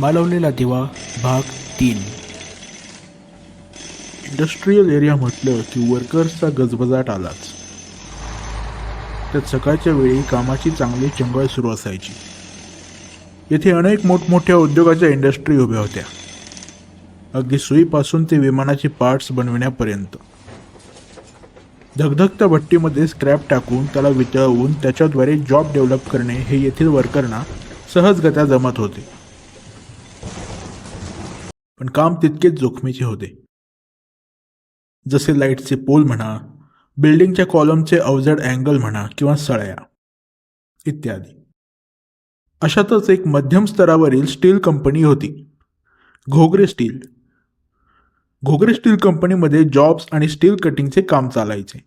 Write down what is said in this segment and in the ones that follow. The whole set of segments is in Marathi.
मालवलेला दिवा भाग तीन. इंडस्ट्रीयल एरिया म्हटलं की वर्कर्सचा गजबजाट आलाच. त्यात सकाळच्या वेळी कामाची चांगली चंगळ सुरू असायची. येथे अनेक मोठमोठ्या उद्योगाच्या इंडस्ट्री उभ्या होत्या. अगदी सुईपासून ते विमानाचे पार्ट्स बनविण्यापर्यंत. धगधगत्या भट्टीमध्ये स्क्रॅप टाकून त्याला वितळवून त्याच्याद्वारे जॉब डेव्हलप करणे हे येथील वर्करना सहजगत्या जमत होते. पण काम तितकेच जोखमीचे होते. जसे लाईटचे पोल म्हणा बिल्डिंगच्या कॉलमचे अवजड अँगल म्हणा किंवा सळया इत्यादी. अशातच एक मध्यम स्तरावरील स्टील कंपनी होती. घोगरे स्टील. घोगरे स्टील कंपनीमध्ये जॉब्स आणि स्टील कटिंगचे काम चालायचे.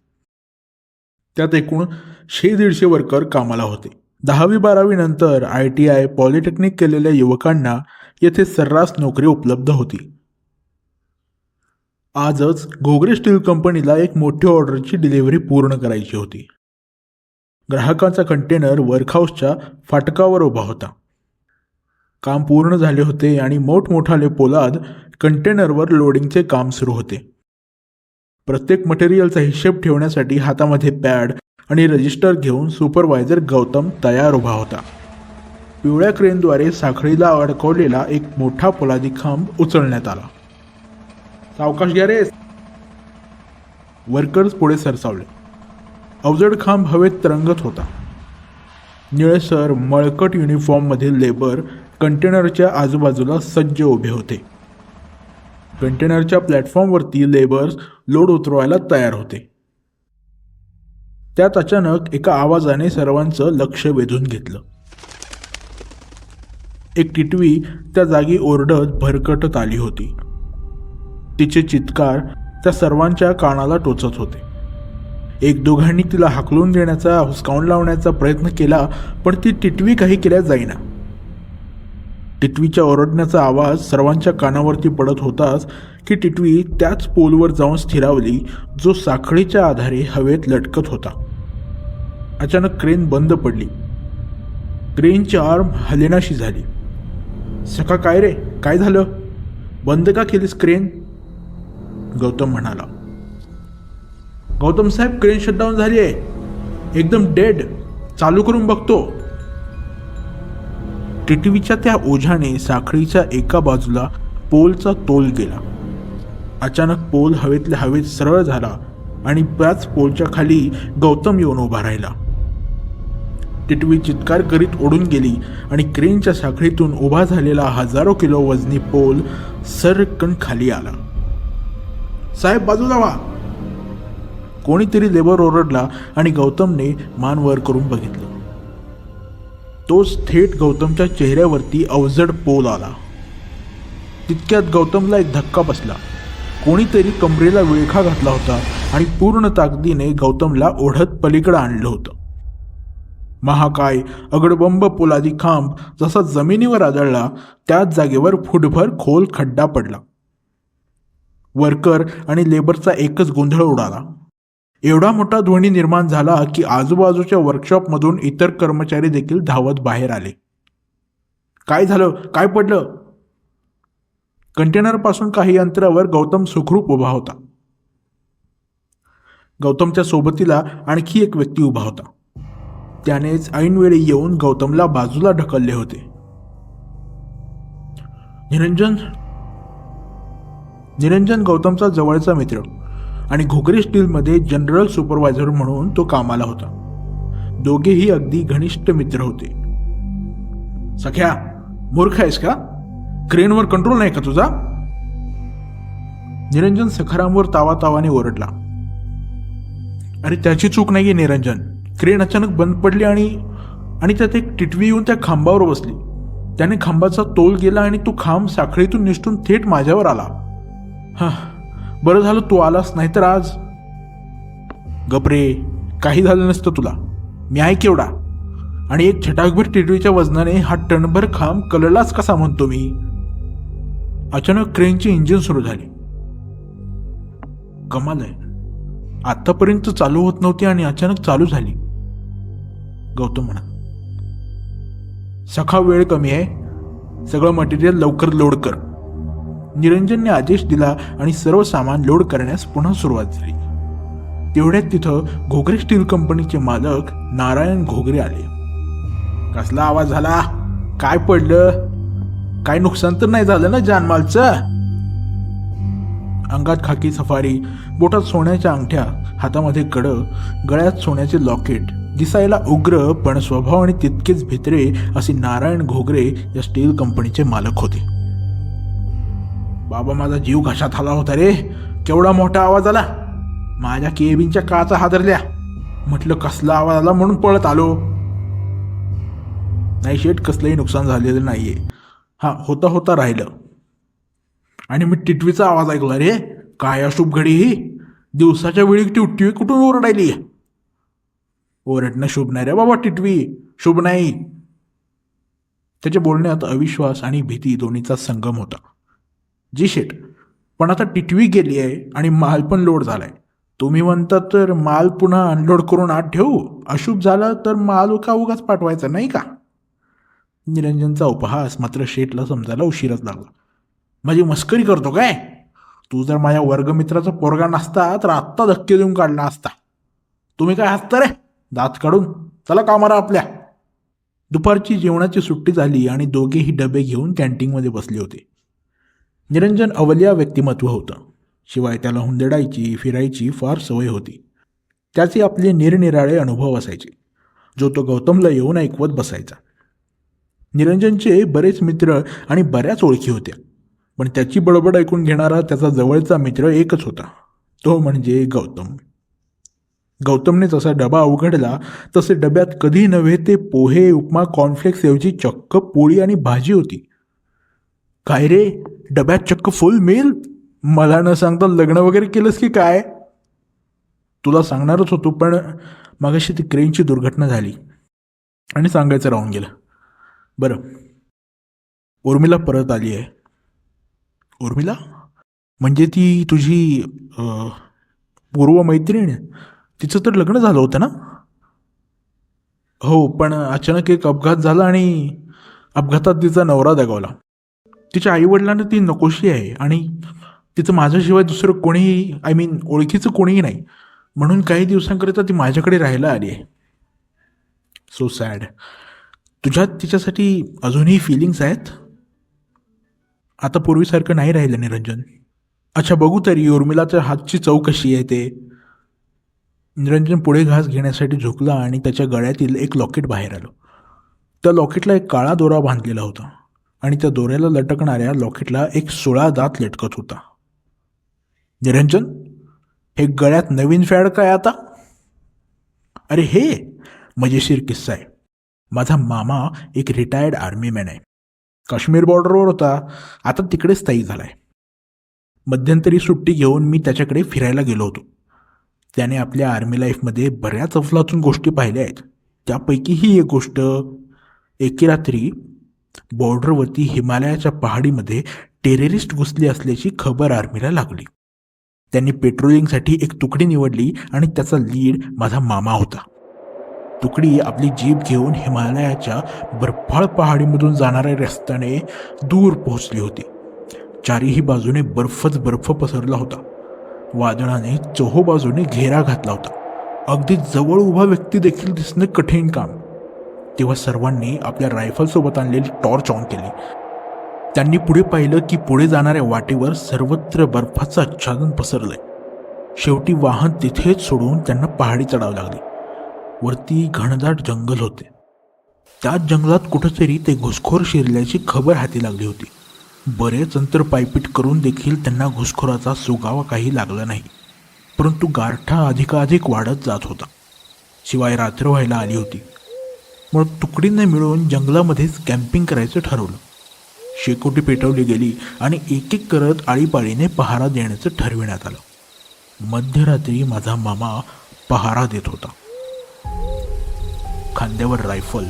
त्यात एकूण शे दीडशे वर्कर कामाला होते. दहावी बारावी नंतर आय टी आय पॉलिटेक्निक केलेल्या युवकांना येथे सर्रास नोकरी उपलब्ध होती. आजच घोगरे स्टील कंपनीला एक मोठी ऑर्डरची डिलिव्हरी पूर्ण करायची होती. ग्राहकाचा कंटेनर वर्कहाऊसच्या फाटकावर उभा होता. काम पूर्ण झाले होते आणि मोठमोठाले पोलाद कंटेनरवर लोडिंगचे काम सुरू होते. प्रत्येक मटेरियलचा हिशेब ठेवण्यासाठी हातामध्ये पॅड आणि रजिस्टर घेऊन सुपरवायझर गौतम तयार उभा होता. पिवळ्या क्रेनद्वारे साखळीला अडकवलेला एक मोठा पोलादी खांब उचलण्यात आला. सावकाश घ्या रे. वर्कर्स पुढे सरसावले. अवजड खांब हवेत तरंगत होता. निळसर मळकट युनिफॉर्ममधील लेबर कंटेनरच्या आजूबाजूला सज्ज उभे होते. कंटेनरच्या प्लॅटफॉर्मवरती लेबर्स लोड उतरवायला तयार होते. त्यात अचानक एका आवाजाने सर्वांचं लक्ष वेधून घेतलं. एक टिटवी त्या जागी ओरडत भरकटत आली होती. तिचे चित्कार त्या सर्वांच्या कानाला टोचत होते. एक दोघांनी तिला हाकलून देण्याचा हुसकावून लावण्याचा प्रयत्न केला पण ती टिटवी काही केल्या जाईना. टिटवीच्या ओरडण्याचा आवाज सर्वांच्या कानावरती पडत होताच की टिटवी त्याच पोलवर जाऊन स्थिरावली जो साखळीच्या आधारे हवेत लटकत होता. अचानक क्रेन बंद पडली. क्रेनची आर्म हलेनाशी झाली. सका काय रे? काय झालं? बंद का केलीस क्रेन? गौतम म्हणाला. गौतम साहेब क्रेन शटडाऊन झाली आहे. एकदम डेड चालू करून बघतो. टीटीव्हीच्या त्या ओझ्याने साखळीच्या एका बाजूला पोलचा तोल गेला. अचानक पोल हवेतल्या हवेत सरळ झाला आणि त्याच पोलच्या खाली गौतम येऊन उभा राहिला. टिटवी चित्कार करीत ओढून गेली आणि क्रेनच्या साखळीतून उभा झालेला हजारो किलो वजनी पोल सरकन खाली आला. साहेब बाजूला व्हा कोणीतरी लेबर ओरडला आणि गौतमने मान वर करून बघितलं. तोच थेट गौतमच्या चेहऱ्यावरती अवजड पोल आला. तितक्यात गौतमला एक धक्का बसला. कोणीतरी कमरेला विळखा घातला होता आणि पूर्ण ताकदीने गौतमला ओढत पलीकडे आणलं होतं. महाकाय अगडबंब पोलादी खांब जसा जमिनीवर आदळला त्याच जागेवर फुटभर खोल खड्डा पडला. वर्कर आणि लेबरचा एकच गोंधळ उडाला. एवढा मोठा ध्वनी निर्माण झाला की आजूबाजूच्या वर्कशॉपमधून इतर कर्मचारी देखील धावत बाहेर आले. काय झालं? काय पडलं? कंटेनरपासून काही अंतरावर गौतम सुखरूप उभा होता. गौतमच्या सोबतीला आणखी एक व्यक्ती उभा होता. त्यानेच ऐनवेळी येऊन गौतमला बाजूला ढकलले होते. निरंजन निरंजन गौतमचा जवळचा मित्र आणि घोगरी स्टीलमध्ये जनरल सुपरवायझर म्हणून तो कामाला होता. दोघेही अगदी घनिष्ठ मित्र होते. सख्या मूर्ख आहेस का? क्रेनवर कंट्रोल नाही का तुझा? निरंजन सखारामवर तावा तावाने ओरडला. अरे त्याची चूक नाहीये निरंजन. क्रेन अचानक बंद पडली आणि आणि त्यात एक टिटवी येऊन त्या खांबावर बसली. त्याने खांबाचा तोल गेला आणि तो खांब साखळीतून निसटून थेट माझ्यावर आला. हा बरं झालं तू आलास नाहीतर आज. गबरे काही झालं नसतं तुला. मी आहे केवढा. आणि एक छटाकभर टिटवीच्या वजनाने हा टणभर खांब कललाच कसा म्हणतो मी? अचानक क्रेनची इंजिन सुरू झाली. कमाल आहे. आतापर्यंत चालू होत नव्हती आणि अचानक चालू झाली. गौतम म्हणा. सखा वेळ कमी आहे. सगळं मटेरियल लवकर लोड कर. निरंजनने आदेश दिला आणि सर्व सामान लोड करण्यास पुन्हा सुरुवात झाली. तेवढ्यात तिथं घोगरे स्टील कंपनीचे मालक नारायण घोगरे आले. कसला आवाज झाला? काय पडलं? काय नुकसान तर नाही झालं ना जानमालचं? अंगात खाकी सफारी बोटात सोन्याच्या अंगठ्या हातामध्ये कडं गळ्यात सोन्याचे लॉकेट दिसायला उग्र पण स्वभावाने तितकेच भित्रे असे नारायण घोगरे या स्टील कंपनीचे मालक होते. बाबा माझा जीव घशात आला होता रे. केवढा मोठा आवाज आला. माझ्या केबिनच्या काचा हादरल्या. म्हटलं कसला आवाज आला म्हणून पळत आलो. नाही शेट कसलंही नुकसान झालेलं नाहीये. हा होता होता राहिलं. आणि मी टिटवीचा आवाज ऐकला रे. काय अशुभ घडी ही. दिवसाच्या वेळी टिटवी कुठून ओरडायली ओरडणं शुभ नाही रे. बाबा टिटवी शुभ नाही. त्याच्या बोलण्यात अविश्वास आणि भीती दोन्हीचा संगम होता. जी शेट पण आता टिटवी गेली आहे आणि माल पण लोड झालाय. तुम्ही म्हणता तर माल पुन्हा अनलोड करून आत ठेवू? अशुभ झालं तर माल उका उगाच पाठवायचा नाही का? निरंजनचा उपहास मात्र शेठला समजायला उशीरच लागला. माझी मस्करी करतो काय? तू जर माझ्या वर्गमित्राचा पोरगा नसता तर आत्ता धक्के देऊन काढला असता. तुम्ही काय हसता रे? दात काढून चला कामाला आपल्या. दुपारची जेवणाची सुट्टी झाली आणि दोघेही डबे घेऊन कॅन्टीनमध्ये बसले होते. निरंजन अवलिया व्यक्तिमत्व होतं. शिवाय त्याला हुंदडायची फिरायची फार सवय होती. त्याचे आपले निरनिराळे अनुभव असायचे. जो तो गौतमला येऊन ऐकवत बसायचा. निरंजनचे बरेच मित्र आणि बऱ्याच ओळखी होत्या. पण त्याची बडबड ऐकून घेणारा त्याचा जवळचा मित्र एकच होता. तो म्हणजे गौतम. गौतमने जसा डबा उघडला तसे डब्यात कधी नव्हे ते पोहे उपमा कॉर्नफ्लेक्सऐवजी चक्क पोळी आणि भाजी होती. काय रे? डब्यात चक्क फुल मेल मला न सांगता लग्न वगैरे केलंस की काय? तुला सांगणारच होतो पण मागाशी ती क्रेनची दुर्घटना झाली. आणि सांगायचं राहून गेलं. बरं. उर्मिला परत आली आहे. उर्मिला? म्हणजे ती तुझी पूर्व मैत्रीण? तिचं तर लग्न झालं होतं ना? हो पण अचानक एक अपघात झाला आणि अपघातात तिचा नवरा दगावला. तिच्या आईवडिलांना ती नकोशी आहे आणि तिचं माझ्याशिवाय दुसरं कोणीही आय मीन ओळखीचं कोणीही नाही. म्हणून काही दिवसांकरिता ती माझ्याकडे राहायला आली आहे. सो सॅड तुझ्यात तिच्यासाठी अजूनही फिलिंग्स आहेत? आता पूर्वीसारखं नाही राहिलं निरंजन. अच्छा बघू तरी उर्मिलाच्या हातची चव कशी आहे ते. निरंजन पुढे घास घेण्यासाठी झुकला आणि त्याच्या गळ्यातील एक लॉकेट बाहेर आलं. त्या लॉकेटला एक काळा दोरा बांधलेला होता आणि त्या दोऱ्याला लटकणाऱ्या लॉकेटला एक सोळा दात लटकत होता. निरंजन हे गळ्यात नवीन फॅड काय आता? अरे हे मजेशीर किस्सा आहे. माझा मामा एक रिटायर्ड आर्मीमॅन आहे. काश्मीर बॉर्डरवर होता. आता तिकडे स्थायिक झाला आहे मध्यंतरी सुट्टी घेऊन मी त्याच्याकडे फिरायला गेलो होतो. त्याने आपल्या आर्मी लाईफमध्ये बऱ्याच अफलातून गोष्टी पाहिल्या आहेत. त्यापैकी ही एक गोष्ट एके रात्री बॉर्डरवरती हिमालयाच्या पहाडीमध्ये टेररिस्ट घुसले असल्याची खबर आर्मीला लागली. त्यांनी पेट्रोलिंगसाठी एक तुकडी निवडली आणि त्याचा लीड माझा मामा होता. तुकडी आपली जीप घेऊन हिमालयाच्या बर्फाळ पहाडीमधून जाणाऱ्या रस्त्याने दूर पोहोचली होती. चारीही बाजूने बर्फच बर्फ पसरला होता. वादळाने चोहोबाजूने घेरा घातला होता. अगदी जवळ उभा व्यक्ती देखील दिसणं कठीण काम. तेव्हा सर्वांनी आपल्या रायफलसोबत आणलेली टॉर्च ऑन केली. त्यांनी पुढे पाहिलं की पुढे जाणाऱ्या वाटेवर सर्वत्र बर्फाचं आच्छादन पसरलंय. शेवटी वाहन तिथेच सोडून त्यांना पहाडी चढावं लागली. वरती घनदाट जंगल होते. त्याच जंगलात कुठंतरी ते घुसखोर शिरल्याची खबर हाती लागली होती. बरेच अंतर पायपीट करून देखील त्यांना घुसखोराचा सुगावा काही लागला नाही. परंतु गारठा अधिकाधिक वाढत जात होता. शिवाय रात्र व्हायला आली होती. मग तुकडींना मिळून जंगलामध्येच कॅम्पिंग करायचं ठरवलं. शेकोटी पेटवली गेली आणि एक एक करत आळीपाळीने पहारा देण्याचं ठरविण्यात आलं. मध्यरात्री माझा मामा पहारा देत होता. खांद्यावर रायफल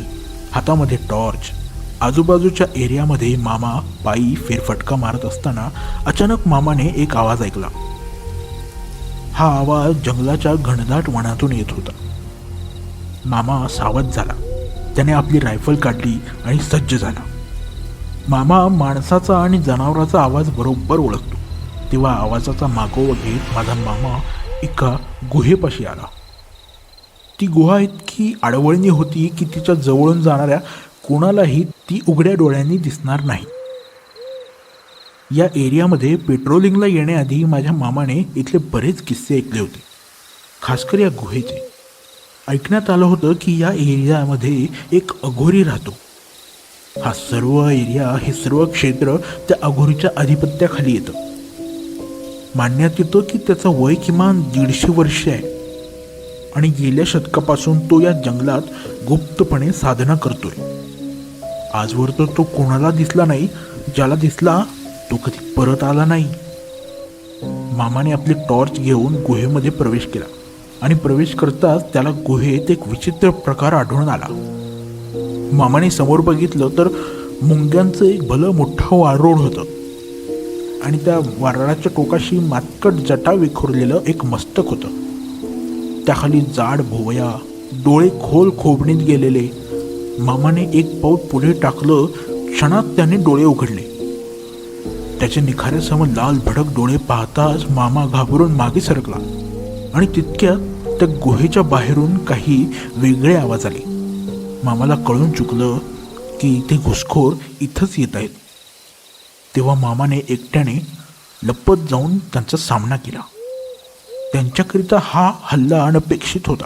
हातामध्ये टॉर्च आजूबाजूच्या एरियामध्ये मामा पायी फेरफटका मारत असताना अचानक मामाने एक आवाज ऐकला. हा आवाज जंगलाच्या घनदाट वनातून येत होता. मामा सावध झाला. त्याने आपली रायफल काढली आणि सज्ज झाला. मामा माणसाचा आणि जनावराचा आवाज बरोबर ओळखतो. तेव्हा आवाजाचा मागोवा घेत माझा मामा एका गुहेपाशी आला. ती गुहा इतकी आडवळणी होती की तिच्या जवळून जाणाऱ्या कोणालाही ती उघड्या डोळ्यांनी दिसणार नाही. या एरियामध्ये पेट्रोलिंगला येण्याआधी माझ्या मामाने इथले बरेच किस्से ऐकले होते. खासकर या गुहेचे. ऐकण्यात आलं होतं की या एरियामध्ये एक अघोरी राहतो. हा सर्व एरिया हे सर्व क्षेत्र त्या अघोरीच्या अधिपत्याखाली येतं. मानण्यात येतं की त्याचं वय किमान दीडशे वर्ष आहे. आणि गेल्या शतकापासून तो या जंगलात गुप्तपणे साधना करतोय. आजवर तर तो कोणाला दिसला नाही ज्याला दिसला तो कधी परत आला नाही. मामाने आपली टॉर्च घेऊन गुहेमध्ये प्रवेश केला आणि प्रवेश करताच त्याला गुहेत एक विचित्र प्रकार आढळून आला. मामाने समोर बघितलं तर मुंग्यांचं एक भलं मोठं वारूळ होतं आणि त्या वारळाच्या टोकाशी मातकट जटा विखुरलेलं एक मस्तक होतं. त्याखाली जाड भोवया डोळे खोल खोबणीत गेलेले मामाने एक पाऊल पुढे टाकलं क्षणात त्याने डोळे उघडले. त्याचे निखाऱ्यासमोर लाल भडक डोळे पाहताच मामा घाबरून मागे सरकला. आणि तितक्यात त्या गुहेच्या बाहेरून काही वेगळे आवाज आले. मामाला कळून चुकलं की ते घुसखोर इथंच येत आहेत. तेव्हा मामाने एकट्याने लपत जाऊन त्यांचा सामना केला. त्यांच्याकरिता हा हल्ला अनपेक्षित होता.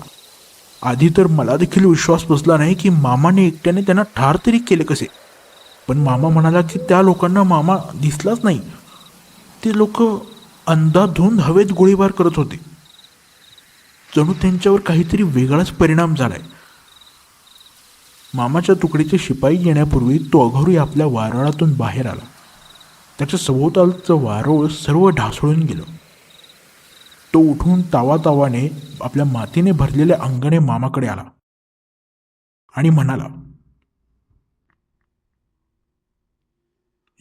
आधी तर मला देखील विश्वास बसला नाही की मामाने एकट्याने त्यांना ठार तरी केले कसे? पण मामा म्हणाला की त्या लोकांना मामा दिसलाच नाही. ते लोक अंधाधुंद हवेत गोळीबार करत होते. जणू त्यांच्यावर काहीतरी वेगळाच परिणाम झालाय. मामाच्या तुकडीचे शिपाई येण्यापूर्वी तो अघोरी आपल्या वारळातून बाहेर आला. त्याच्या सभोवतालचं वारोळ सर्व ढासळून गेलं. तो उठून तावातावाने आपल्या मातीने भरलेल्या अंगाने मामाकडे आला आणि म्हणाला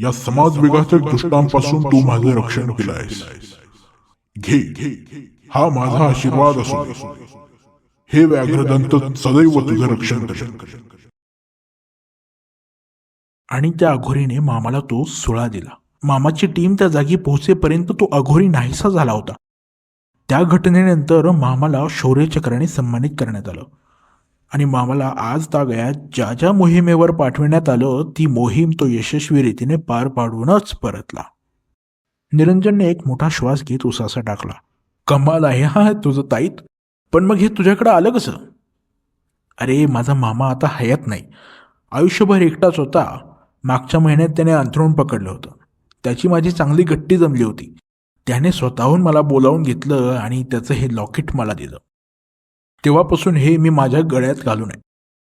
या समाज विघातक दुष्टांपासून तू माझे रक्षण केलं आहेस घे हा माझा आशीर्वाद असो हे व्याघ्रदंत सदैव तुझं रक्षण करेल. आणि त्या अघोरीने मामाला तो सुळा दिला. मामाची टीम त्या जागी पोहोचेपर्यंत तो अघोरी नाहीसा झाला होता. त्या घटनेनंतर मामाला शौर्यचक्राने सन्मानित करण्यात आलं. आणि मामाला आज तागयात ज्या ज्या मोहिमेवर पाठविण्यात आलं ती मोहीम तो यशस्वी रीतीने पार पाडूनच परतला. निरंजनने एक मोठा श्वास घेत उसासा टाकला. कमाल आहे हा तुझं ताईत. पण मग हे तुझ्याकडं आलं कसं? अरे माझा मामा आता हयात नाही. आयुष्यभर एकटाच होता. मागच्या महिन्यात त्याने अंथरूण पकडलं होतं. त्याची माझी चांगली गट्टी जमली होती. त्याने स्वतःहून मला बोलावून घेतलं आणि त्याचं हे लॉकेट मला दिलं. तेव्हापासून हे मी माझ्या गळ्यात घालून आहे.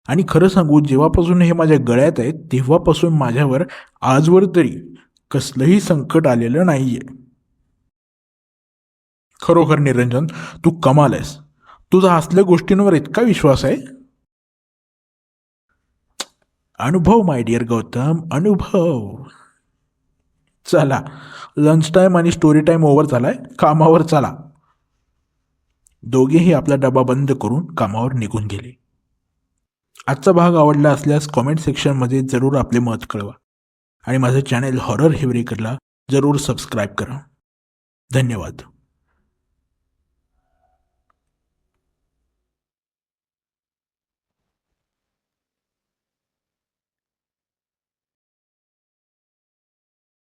आणि खरं सांगू जेव्हापासून हे माझ्या गळ्यात आहे तेव्हापासून माझ्यावर आजवर तरी कसलंही संकट आलेलं नाहीये. खरोखर निरंजन तू कमाल आहेस. तुझा असल्या गोष्टींवर इतका विश्वास आहे? अनुभव माय डिअर गौतम अनुभव. चला लंच टाईम आणि स्टोरी टाईम ओव्हर झालाय कामावर चला. दोघेही आपला डबा बंद करून कामावर निघून गेले. आजचा भाग आवडला असल्यास कॉमेंट सेक्शनमध्ये जरूर आपले मत कळवा. आणि माझं चॅनेल हॉरर हिवरेकरला जरूर सबस्क्राईब करा. धन्यवाद.